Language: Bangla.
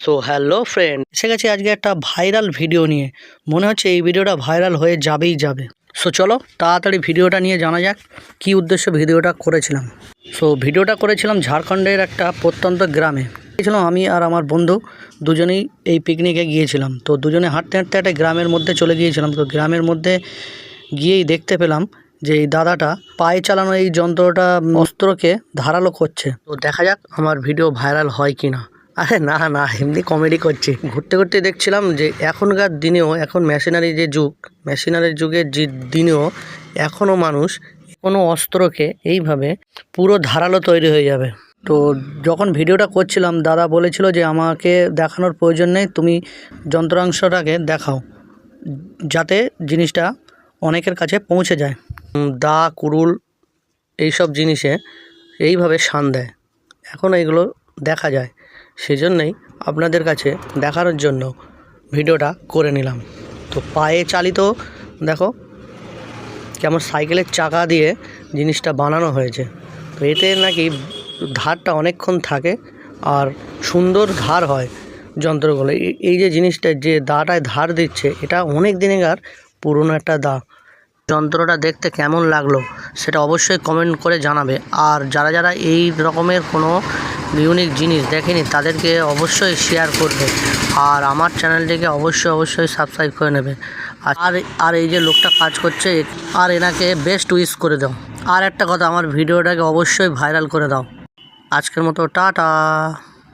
সো হ্যালো ফ্রেন্ড এসে গেছে আজকে একটা ভাইরাল ভিডিও নিয়ে। মনে হচ্ছে এই ভিডিওটা ভাইরাল হয়ে যাবেই যাবে। সো চলো, তাড়াতাড়ি ভিডিওটা নিয়ে জানা যাক কী উদ্দেশ্যে ভিডিওটা করেছিলাম। সো ভিডিওটা করেছিলাম ঝাড়খণ্ডের একটা প্রত্যন্ত গ্রামে। গিয়েছিলাম আমি আর আমার বন্ধু, দুজনেই এই পিকনিকে গিয়েছিলাম। তো দুজনে হাঁটতে হাঁটতে একটা গ্রামের মধ্যে চলে গিয়েছিলাম। তো গ্রামের মধ্যে গিয়েই দেখতে পেলাম যে এই দাদাটা পায়ে চালানো এই যন্ত্রটা অস্ত্রকে ধারালো করছে। তো দেখা যাক আমার ভিডিও ভাইরাল হয় কি না আরে না না, এমনি কমেডি করছি। ঘুরতে ঘুরতে দেখছিলাম যে এখনকার দিনেও, এখন মেশিনারি যে যুগ মেশিনারির যুগের যে দিনেও এখনও মানুষ কোনো অস্ত্রকে এইভাবে পুরো ধারালো তৈরি হয়ে যাবে। তো যখন ভিডিওটা করছিলাম, দাদা বলেছিল যে আমাকে দেখানোর প্রয়োজন নেই, তুমি যন্ত্রাংশটাকে দেখাও, যাতে জিনিসটা অনেকের কাছে পৌঁছে যায়। দা কুড়ুল এইসব জিনিসে এইভাবে শান দেয়। এখন এগুলো দেখা যায়। সেজন্যই আপনাদের কাছে দেখানোর জন্য ভিডিওটা করে নিলাম। তো পায়ে চালিত, দেখো কেমন সাইকেলের চাকা দিয়ে জিনিসটা বানানো হয়েছে। তো এতে নাকি ধারটা অনেকক্ষণ থাকে আর সুন্দর ধার হয় যন্ত্রগুলো। এই- যে জিনিসটা যে দাটায় ধার দিচ্ছে, এটা অনেক দিনেকার পুরনো একটা দা। যন্ত্রটা দেখতে কেমন লাগল সেটা অবশ্যই কমেন্ট করে জানাবে। আর যারা যারা এই রকমের কোনো ইউনিক জিনিস দেখেনি, তাদেরকে অবশ্যই শেয়ার করবে। আর আমার চ্যানেলটিকে অবশ্যই অবশ্যই সাবস্ক্রাইব করে নেবে। আর, আর- এই যে লোকটা কাজ করছে আর এনাকে বেস্ট উইশ করে দাও। আর একটা কথা, আমার ভিডিওটাকে অবশ্যই ভাইরাল করে দাও। আজকের মতো, টাটা।